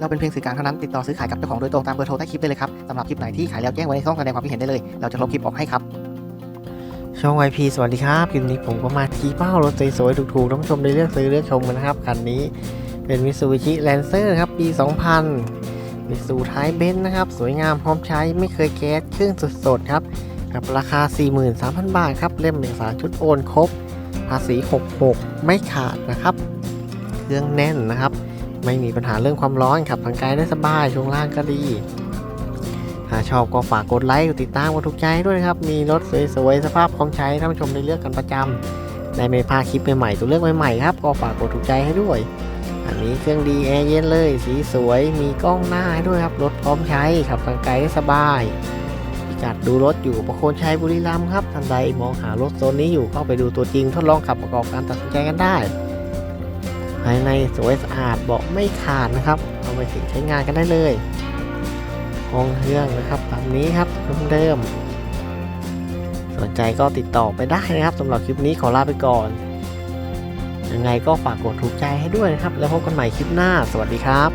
เราเป็นเพียงสื่อกลางเท่านั้นติดต่อซื้อขายกับเจ้าของโดยตรงตามเบอร์โทรใต้คลิปได้เลยครับสำหรับคลิปไหนที่ขายแล้วแจ้งไว้ในช่องแสดงความคิดเห็นได้เลย เราจะลบคลิปออกให้ครับช่อง YP สวัสดีครับคลิปนี้ผมก็มาทีเป้ารถสวยๆถูกๆท่านผู้ชมได้เลือกซื้อเลือกชมกันนะครับคันนี้เป็น Mitsubishi Lancer ครับปี 2000มีสูท้ายเบนซ์นะครับสวยงามพร้อมใช้ไม่เคยแก๊สเครื่องสดๆครับกับราคา 43,000 บาทครับเล่มเอกสารชุดโอนครบ ภาษี 66 ไม่ขาดนะครับ เครื่องแน่นนะครับ ไม่มีปัญหาเรื่องความร้อนขับทางไกลได้สบายช่วงล่างก็ดี ถ้าชอบก็ฝากกดไลค์กดติดตามกดถูกใจด้วยนะครับ มีรถสวยๆสภาพพร้อมใช้ท่านผู้ชมได้เลือกกันประจำได้ไม่พลาดคลิปใหม่ๆตัวเลือกใหม่ๆครับก็ฝากกดถูกใจให้ด้วย อันนี้เครื่องดีแอร์เย็นเลยสีสวยมีกล้องหน้าให้ด้วยครับรถพร้อมใช้ขับทางไกลได้สบายพิกัดดูรถอยู่ประโคนชัยบุรีรัมย์ครับท่านใดมองหารถโซนนี้อยู่ก็ไปดูตัวจริงทดลองขับประกอบการตัดสินใจกันได้ ในสวยสะอาดเบาะไม่ขาดนะครับ เอาไปใช้งานกันได้เลยห้องเครื่องนะครับแบบนี้ครับเดิมๆสนใจก็ติดต่อไปได้นะครับสำหรับคลิปนี้ขอลาไปก่อน ยังไงก็ฝากกดถูกใจให้ด้วยนะครับ แล้วพบกันใหม่คลิปหน้า สวัสดีครับ